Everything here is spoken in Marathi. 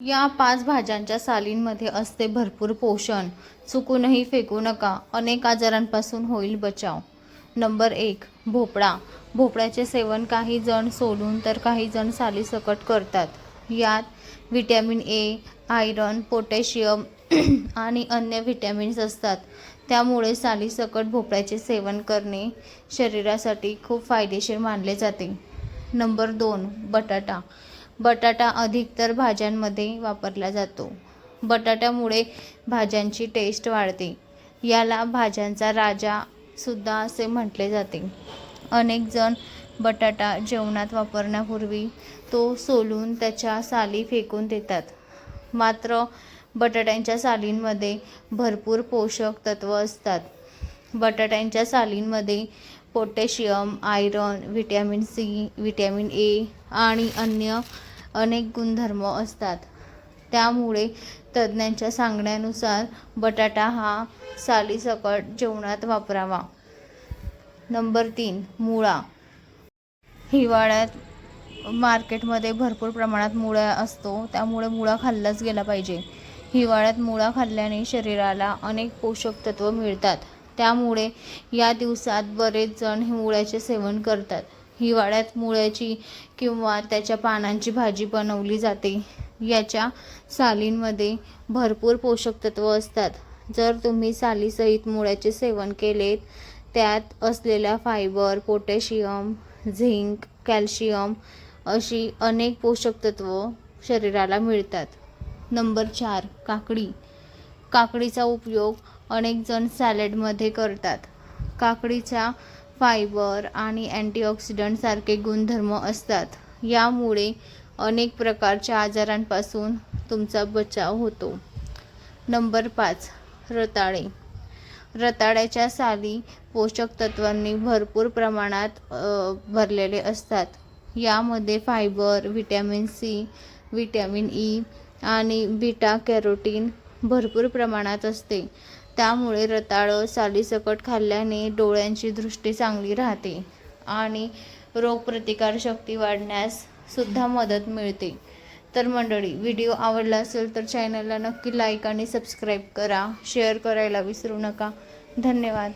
या पाच भाज्यांच्या सालींमध्ये असते भरपूर पोषण. चुकूनही फेकू नका. अनेक आजारांपासून होईल बचाव. नंबर एक भोपळा. भोपळ्याचे सेवन काही जण सोडून तर काही जण सालीसकट करतात. यात व्हिटॅमिन ए आयरन पोटॅशियम आणि अन्य व्हिटॅमिन्स असतात. त्यामुळे सालीसकट भोपळ्याचे सेवन करणे शरीरासाठी खूप फायदेशीर मानले जाते. नंबर दोन बटाटा. बटाटा अधिकतर भाज्यांमध्ये वापरला जातो. बटाट्यामुळे भाज्यांची टेस्ट वाढते. याला भाज्यांचा राजा सुद्धा असे म्हटले जाते. अनेक जण बटाटा जेवणात वापरण्यापूर्वी तो सोलून त्याच्या साली फेकून देतात. मात्र बटाट्यांच्या सालींमध्ये भरपूर पोषक तत्व असतात. बटाट्यांच्या सालींमध्ये potassium iron vitamin C vitamin A आणि अन्य अनेक गुणधर्म असतात. त्यामुळे तज्ज्ञांच्या सांगण्यानुसार बटाटा हा सालीसकट जेवणात वापरावा. नंबर तीन मुळा. हिवाळ्यात मार्केटमध्ये भरपूर प्रमाणात मुळा असतो. त्यामुळे मुळा खाल्लाच गेला पाहिजे. हिवाळ्यात मुळा खाल्ल्याने शरीराला अनेक पोषक तत्व मिळतात. त्यामुळे या दिवसात बरेच जण हे मुळ्याचे सेवन करतात. हिवाळ्यात मुळ्याची किंवा त्याच्या पानांची भाजी बनवली जाते. याच्या सालींमध्ये भरपूर पोषक तत्व असतात. जर तुम्ही सालीसहित मुळ्याचे सेवन केलेत त्यात असलेल्या फायबर पोटॅशियम झिंक कॅल्शियम अशी अनेक पोषक तत्व शरीराला मिळतात. नंबर चार काकडी. काकडीचा उपयोग अनेक जण सॅलडमध्ये करतात. काकडीचा फायबर आणि अँटीऑक्सिडंटसारखे गुणधर्म असतात. यामुळे अनेक प्रकारच्या आजारांपासून तुमचा बचाव होतो. नंबर पाच रताळे. रताळ्याच्या साली पोषक तत्वांनी भरपूर प्रमाणात भरलेले असतात. यामध्ये fibre vitamin C vitamin E आणि बीटा कॅरोटीन भरपूर प्रमाणात असते. त्यामुळे रताळं सालीसकट खाल्ल्याने डोळ्यांची दृष्टी चांगली राहते आणि रोगप्रतिकारशक्ती वाढण्यास सुद्धा मदत मिळते. तर मंडळी व्हिडिओ आवडला असेल तर चॅनलला नक्की लाईक आणि सबस्क्राईब करा. शेअर करायला विसरू नका. धन्यवाद.